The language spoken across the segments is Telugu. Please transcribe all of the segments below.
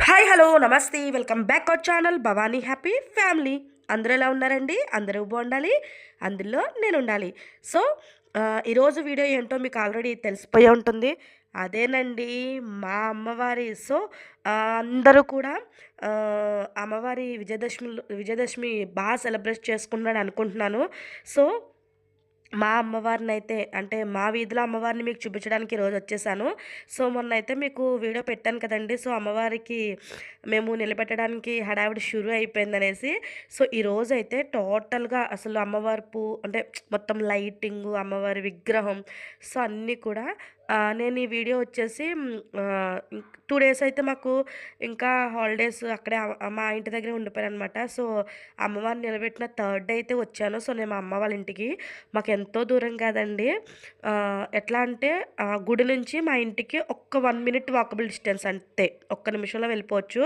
హాయ్ హలో నమస్తే. Welcome back our channel Bhavani happy family. అందరూ ఎలా ఉన్నారండి? అందరూ బాగుండాలి? అందులో నేను ఉండాలి సో ఈరోజు వీడియో ఏంటో మీకు ఆల్రెడీ తెలిసిపోయి ఉంటుంది. అదేనండి మా అమ్మవారి సో అందరూ కూడా అమ్మవారి విజయదశమి విజయదశమి బాగా సెలబ్రేట్ చేసుకున్నాడు అనుకుంటున్నాను. సో మా అమ్మవారిని అయితే అంటే మా వీధిలో అమ్మవారిని మీకు చూపించడానికి ఈరోజు వచ్చేసాను. సో మొన్న అయితే మీకు వీడియో పెట్టాను కదండి. సో అమ్మవారికి మేము నిలబెట్టడానికి హడావిడి షురు అయిపోయిందనేసి సో ఈరోజు అయితే టోటల్గా అసలు అమ్మవారి పూ అంటే మొత్తం లైటింగ్ అమ్మవారి విగ్రహం సో అన్నీ కూడా నేను ఈ వీడియో వచ్చేసి టూ డేస్ అయితే మాకు ఇంకా హాలిడేస్ అక్కడే మా ఇంటి దగ్గరే ఉండిపోయాను అనమాట సో అమ్మవారిని నిలబెట్టిన థర్డ్ డే అయితే వచ్చాను. సో నేను మా అమ్మ వాళ్ళ ఇంటికి. మాకు ఎంతో దూరం కాదండి. ఎట్లా అంటే గుడి నుంచి మా ఇంటికి ఒక్క వన్ మినిట్ వాకబుల్ డిస్టెన్స్ అంతే. ఒక్క నిమిషంలో వెళ్ళిపోవచ్చు.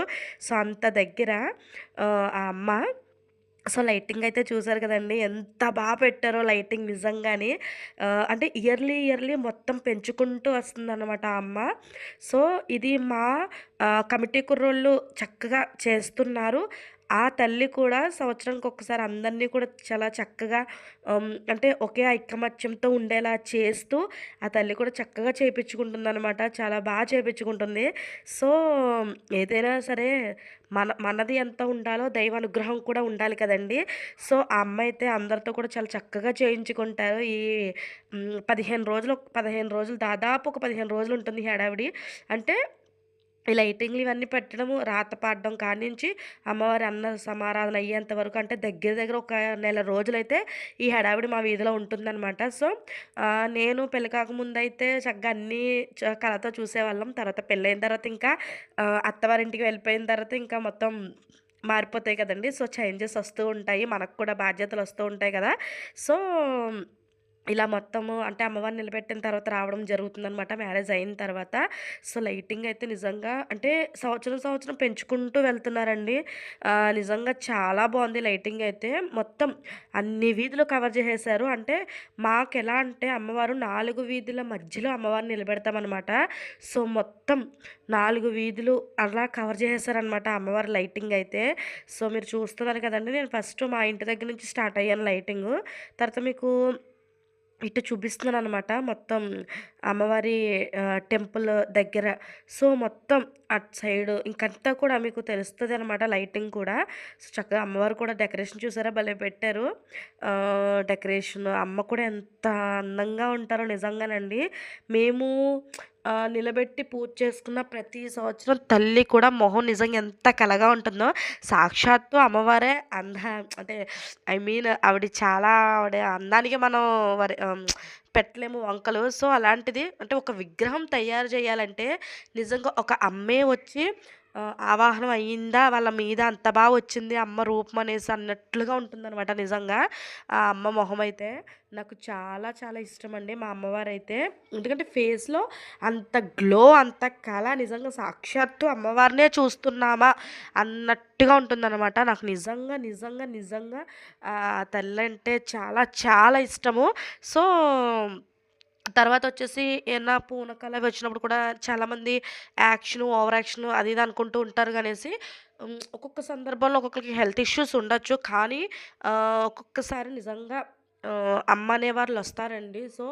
సో అంత దగ్గర ఆ అమ్మ సో లైటింగ్ అయితే చూసారు కదండి. ఎంత బాగా పెట్టారో లైటింగ్ నిజంగానే. అంటే ఇయర్లీ ఇయర్లీ మొత్తం పెంచుకుంటూ వస్తుందన్నమాట అమ్మ. సో ఇది మా కమిటీ కుర్రోళ్ళు చక్కగా చేస్తున్నారు. ఆ తల్లి కూడా సంవత్సరానికి ఒకసారి అందరినీ కూడా చాలా చక్కగా అంటే ఒకే ఐకమత్యంతో ఉండేలా చేస్తూ ఆ తల్లి కూడా చక్కగా చేయించుకుంటుంది అనమాట చాలా బాగా చేయించుకుంటుంది సో ఏదైనా సరే మన మనది ఎంత ఉండాలో దైవ అనుగ్రహం కూడా ఉండాలి కదండి. సో ఆ అమ్మాయి అయితే అందరితో కూడా చాలా చక్కగా చేయించుకుంటారు. ఈ పదిహేను రోజులు పదిహేను రోజులు దాదాపు ఒక పదిహేను రోజులు ఉంటుంది ఈ హడావిడి. అంటే ఈ లైటింగ్లు ఇవన్నీ పెట్టడము రాత పాడడం కానించి అమ్మవారి అన్న సమారాధన అయ్యేంత వరకు అంటే దగ్గర దగ్గర ఒక నెల రోజులైతే ఈ హడావిడి మా వీధిలో ఉంటుందన్నమాట. సో నేను పెళ్ళి కాకముందు అయితే చక్కగా అన్నీ చ- కళతో చూసేవాళ్ళం. తర్వాత పెళ్ళైన తర్వాత ఇంకా అత్తవారింటికి వెళ్ళిపోయిన తర్వాత ఇంకా మొత్తం మారిపోతాయి కదండి. సో చేంజెస్ వస్తూ ఉంటాయి. మనకు కూడా బాధ్యతలు వస్తూ ఉంటాయి కదా. సో ఇలా మొత్తము అంటే అమ్మవారిని నిలబెట్టిన తర్వాత రావడం జరుగుతుందనమాట మ్యారేజ్ అయిన తర్వాత. సో లైటింగ్ అయితే నిజంగా అంటే సంవత్సరం సంవత్సరం పెంచుకుంటూ వెళ్తున్నారండి. నిజంగా చాలా బాగుంది లైటింగ్ అయితే. మొత్తం అన్ని వీధులు కవర్ చేసేసారు అంటే మాకు ఎలా అంటే అమ్మవారు నాలుగు వీధుల మధ్యలో అమ్మవారిని నిలబెడతామన్నమాట. సో మొత్తం నాలుగు వీధులు అలా కవర్ చేసేసారనమాట అమ్మవారి లైటింగ్ అయితే. సో మీరు చూస్తున్నారు కదండి నేను ఫస్ట్ మా ఇంటి దగ్గర నుంచి స్టార్ట్ అయ్యాను లైటింగ్. తర్వాత మీకు ఇటు చూపిస్తున్నాను అనమాట మొత్తం అమ్మవారి టెంపుల్ దగ్గర. సో మొత్తం అటు సైడ్ ఇంకంతా కూడా మీకు తెలుస్తుంది అనమాట లైటింగ్ కూడా. సో చక్కగా అమ్మవారు కూడా డెకరేషన్ చూసారా? భలే పెట్టారు. డెకరేషన్. అమ్మ కూడా ఎంత అందంగా ఉంటారో నిజంగానండి. మేము నిలబెట్టి పూజ చేసుకున్న ప్రతి సంవత్సరం తల్లి కూడా మొహం నిజంగా ఎంత కలగా ఉంటుందో సాక్షాత్తు అమ్మవారే అంద అంటే ఐ మీన్ ఆవిడ చాలా ఆవిడ అందానికి మనం వరి పెట్టలేము వంకలు. సో అలాంటిది అంటే ఒక విగ్రహం తయారు చేయాలంటే నిజంగా ఒక అమ్మే వచ్చి ఆవాహనం అయ్యిందా? వాళ్ళ మీద అంత బాగా వచ్చింది అమ్మ రూపం అనేసి అన్నట్లుగా ఉంటుందన్నమాట నిజంగా. ఆ అమ్మ మొహం అయితే నాకు చాలా చాలా ఇష్టం అండి మా అమ్మవారు అయితే ఎందుకంటే ఫేస్లో అంత గ్లో అంత కళ నిజంగా సాక్షాత్తు అమ్మవారినే చూస్తున్నామా అన్నట్టుగా ఉంటుందన్నమాట. నాకు నిజంగా నిజంగా నిజంగా తల్లి అంటే చాలా చాలా ఇష్టము. సో తర్వాత వచ్చేసి ఏమన్నా పూనకాలు అవి వచ్చినప్పుడు కూడా చాలామంది యాక్షన్ ఓవర్ యాక్షన్ అది ఇది అనుకుంటూ ఉంటారు కనేసి ఒక్కొక్క సందర్భంలో ఒక్కొక్కరికి హెల్త్ ఇష్యూస్ ఉండొచ్చు. కానీ ఒక్కొక్కసారి నిజంగా అమ్మ అనే వాళ్ళు వస్తారండి. సో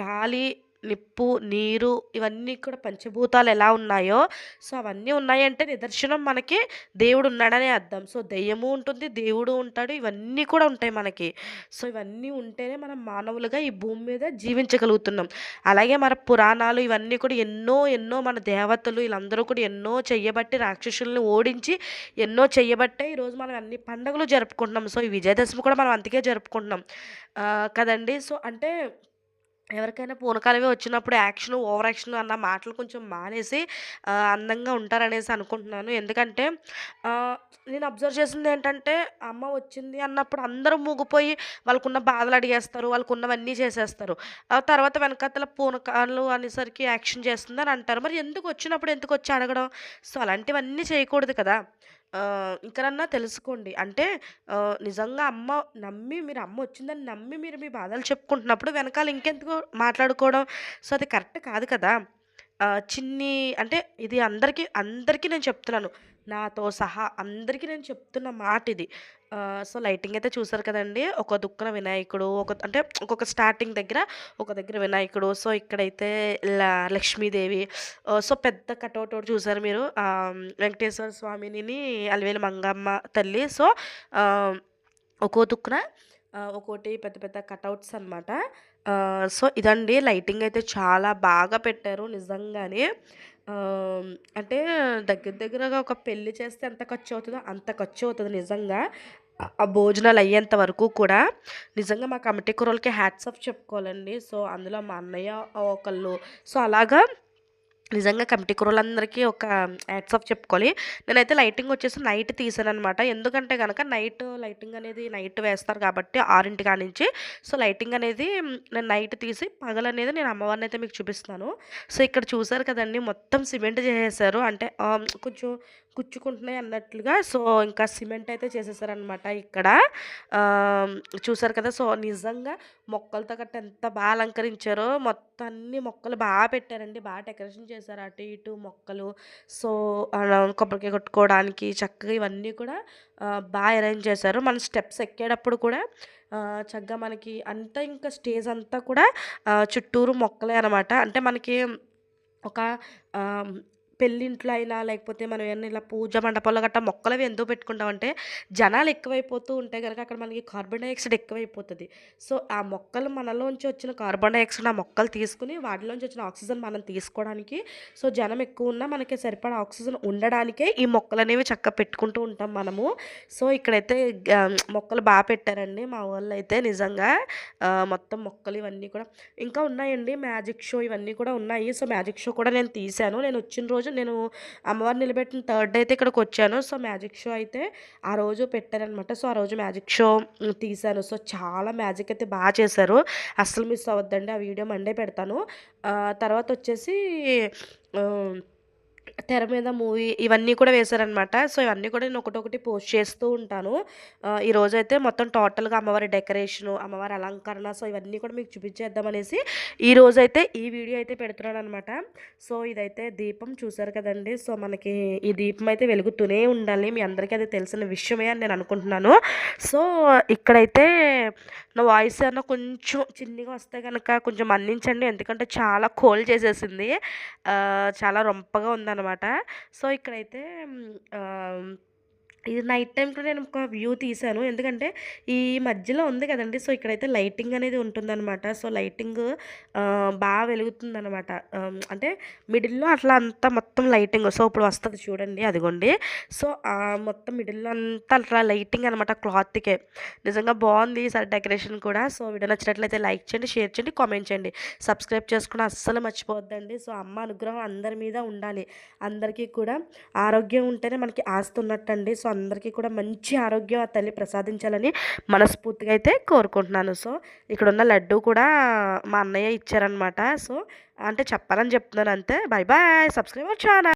గాలి నిప్పు నీరు ఇవన్నీ కూడా పంచభూతాలు ఎలా ఉన్నాయో సో అవన్నీ ఉన్నాయంటే నిదర్శనం మనకి దేవుడు ఉన్నాడనే అర్థం. సో దెయ్యము ఉంటుంది దేవుడు ఉంటాడు ఇవన్నీ కూడా ఉంటాయి మనకి. సో ఇవన్నీ ఉంటేనే మనం మానవులుగా ఈ భూమి మీద జీవించగలుగుతున్నాం. అలాగే మన పురాణాలు ఇవన్నీ కూడా ఎన్నో ఎన్నో మన దేవతలు వీళ్ళందరూ కూడా ఎన్నో చెయ్యబట్టి రాక్షసుల్ని ఓడించి ఎన్నో చెయ్యబట్టే ఈరోజు మనం అన్ని పండుగలు జరుపుకుంటున్నాం. సో ఈ విజయదశమి కూడా మనం అందుకే జరుపుకుంటున్నాం. కదండి? సో అంటే ఎవరికైనా పూనకాలమే వచ్చినప్పుడు యాక్షన్ ఓవర్ యాక్షన్ అన్న మాటలు కొంచెం మానేసి అందంగా ఉంటారనేసి అనుకుంటున్నాను. ఎందుకంటే నేను అబ్జర్వ్ చేసింది ఏంటంటే అమ్మ వచ్చింది అన్నప్పుడు అందరూ మూగిపోయి వాళ్ళకున్న బాధలు అడిగేస్తారు వాళ్ళకున్నవన్నీ చేసేస్తారు. ఆ తర్వాత వెనకాతల పూనకాలు అనేసరికి యాక్షన్ చేస్తుంది అని అంటారు. మరి ఎందుకు వచ్చినప్పుడు ఎందుకు వచ్చి అడగడం? సో అలాంటివన్నీ చేయకూడదు కదా. ఇంకనన్నా తెలుసుకోండి. అంటే నిజంగా అమ్మ నమ్మి మీరు అమ్మ వచ్చిందని నమ్మి మీరు మీ బాధలు చెప్పుకుంటున్నప్పుడు వెనకాల ఇంకెందుకు మాట్లాడుకోవడం. సో అది కరెక్ట్ కాదు కదా. చిన్ని అంటే ఇది అందరికీ అందరికీ నేను చెప్తున్నాను. నాతో సహా అందరికీ నేను చెప్తున్న మాట ఇది సో, లైటింగ్ అయితే చూసారు కదండీ! ఒక దుక్కున వినాయకుడు, ఒక అంటే ఒక్కొక్క స్టార్టింగ్ దగ్గర ఒక దగ్గర వినాయకుడు. సో, ఇక్కడైతే ల లక్ష్మీదేవి సో, పెద్ద కటౌట్ ఒకటి చూసారు మీరు. వెంకటేశ్వర స్వామినిని, అలివేలు మంగమ్మ తల్లి. సో, ఒక్కో దుక్కున ఒకటి ఒక్కోటి పెద్ద పెద్ద కటౌట్స్ అనమాట. సో, ఇదండి లైటింగ్ అయితే చాలా బాగా పెట్టారు నిజంగానే. అంటే దగ్గర దగ్గరగా ఒక పెళ్ళి చేస్తే ఎంత ఖర్చు అవుతుందో అంత ఖర్చు అవుతుంది నిజంగా. ఆ భోజనాలు అయ్యేంత వరకు కూడా. నిజంగా మా కమిటీ కూరలకి హ్యాట్స్ ఆఫ్ చెప్పుకోవాలండి. సో, అందులో మా అన్నయ్య ఒకళ్ళు. సో, అలాగా నిజంగా కమిటీ కుర్రోళ్ళందరికీ ఒక యాడ్స్ ఆఫ్ చెప్పుకోవాలి. నేనైతే లైటింగ్ వచ్చేసి నైట్ తీసాను అనమాట ఎందుకంటే కనుక నైట్ లైటింగ్ అనేది నైట్ వేస్తారు కాబట్టి ఆరింటి కానించి. సో, లైటింగ్ అనేది నేను నైట్ తీసి పగలనేది నేను అమ్మవారిని అయితే మీకు చూపిస్తున్నాను. సో, ఇక్కడ చూసారు కదండీ! మొత్తం సిమెంట్ చేసేసారు. అంటే కొంచెం గుచ్చుకుంటున్నాయి అన్నట్లుగా. సో, ఇంకా సిమెంట్ అయితే చేసేసారనమాట ఇక్కడ. చూసారు కదా! సో, నిజంగా మొక్కలతో గట్టా ఎంత బాగా అలంకరించారో. మొత్తం అన్ని మొక్కలు బాగా పెట్టారండి. బాగా డెకరేషన్ చేశారు. అటు ఇటు మొక్కలు. సో, కొబ్బరికాయ కొట్టుకోవడానికి చక్కగా ఇవన్నీ కూడా బాగా అరేంజ్ చేశారు. మన స్టెప్స్ ఎక్కేటప్పుడు కూడా చక్కగా మనకి అంతా ఇంకా స్టేజ్ అంతా కూడా చుట్టూరు మొక్కలే అనమాట. అంటే మనకి ఒక పెళ్ళింట్లో అయినా లేకపోతే మనం ఏమైనా ఇలా పూజ మండపంలో గట్టా మొక్కలవి ఎందుకు పెట్టుకుంటామంటే జనాలు ఎక్కువైపోతూ ఉంటే కనుక అక్కడ మనకి కార్బన్ డైఆక్సైడ్ ఎక్కువైపోతుంది సో, ఆ మొక్కలు మనలోంచి వచ్చిన కార్బన్ డైఆక్సైడ్ ఆ మొక్కలు తీసుకుని వాటిలోంచి వచ్చిన ఆక్సిజన్ మనం తీసుకోవడానికి సో, జనం ఎక్కువ ఉన్నా మనకి సరిపడా ఆక్సిజన్ ఉండడానికే ఈ మొక్కలు అనేవి చక్కగా పెట్టుకుంటూ ఉంటాం మనము. సో, ఇక్కడైతే మొక్కలు బాగా పెట్టారండి మా వాళ్ళు అయితే నిజంగా. మొత్తం మొక్కలు ఇవన్నీ కూడా ఇంకా ఉన్నాయండి. మ్యాజిక్ షో ఇవన్నీ కూడా ఉన్నాయి. సో, మ్యాజిక్ షో కూడా నేను తీశాను. నేను వచ్చిన రోజు నేను అమ్మవారిని నిలబెట్టిన థర్డ్ డే అయితే ఇక్కడికొచ్చాను. సో, మ్యాజిక్ షో అయితే ఆ రోజు పెట్టారనమాట. సో, ఆ రోజు మ్యాజిక్ షో తీశాను. సో, చాలా మ్యాజిక్ అయితే బాగా చేశారు. అస్సలు మిస్ అవ్వద్దండి. ఆ వీడియో మండే పెడతాను. తర్వాత వచ్చేసి తెర మీద మూవీ ఇవన్నీ కూడా వేశారనమాట. సో, ఇవన్నీ కూడా నేను ఒకటొకటి పోస్ట్ చేస్తూ ఉంటాను. ఆహ్, ఈరోజైతే మొత్తం టోటల్‌గా అమ్మవారి డెకరేషను, అమ్మవారి అలంకరణ సో, ఇవన్నీ కూడా మీకు చూపించేద్దామనేసి ఈరోజైతే ఈ వీడియో అయితే పెడుతున్నాననమాట. సో, ఇదైతే దీపం చూసారు కదండీ! సో, మనకి ఈ దీపం అయితే వెలుగుతూనే ఉండాలి. మీ అందరికీ అది తెలిసిన విషయమే అని నేను అనుకుంటున్నాను. సో, ఇక్కడైతే నా వాయిస్ అన్న కొంచెం చిన్నగా వస్తే కనుక కొంచెం మన్నించండి. ఎందుకంటే చాలా కోల్డ్ చేసేసింది. చాలా రొంపగా అనమాట సో, ఇక్కడైతే ఇది నైట్ టైంలో నేను ఒక వ్యూ తీశాను. ఎందుకంటే ఈ మధ్యలో ఉంది కదండి సో, ఇక్కడైతే లైటింగ్ అనేది ఉంటుందనమాట. సో, లైటింగ్ బాగా వెలుగుతుందన్నమాట వెలుగుతుందనమాట. అంటే మిడిల్‌లో అట్లా అంతా మొత్తం లైటింగ్. సో, ఇప్పుడు వస్తుంది చూడండి అదిగోండి. సో, మొత్తం మిడిల్‌లో అంతా అట్లా లైటింగ్ అనమాట క్లాత్‌కే. నిజంగా బాగుంది ఈసారి డెకరేషన్ కూడా. సో, వీడియో నచ్చినట్లయితే లైక్ చేయండి, షేర్ చేయండి, కామెంట్ చేయండి. సబ్స్క్రైబ్ చేసుకుని అస్సలు మర్చిపోవద్దండి. సో, అమ్మ అనుగ్రహం అందరి మీద ఉండాలి. అందరికీ కూడా ఆరోగ్యం ఉంటేనే మనకి ఆస్తి ఉన్నట్టండి. సో, అందరికీ కూడా మంచి ఆరోగ్యం ఆ తల్లి ప్రసాదించాలని మనస్ఫూర్తిగా అయితే కోరుకుంటున్నాను. సో, ఇక్కడున్న లడ్డూ కూడా మా అన్నయ్య ఇచ్చారనమాట. సో, అంటే చెప్పాలని చెప్తున్నాను అంతే. Bye bye. Subscribe our channel.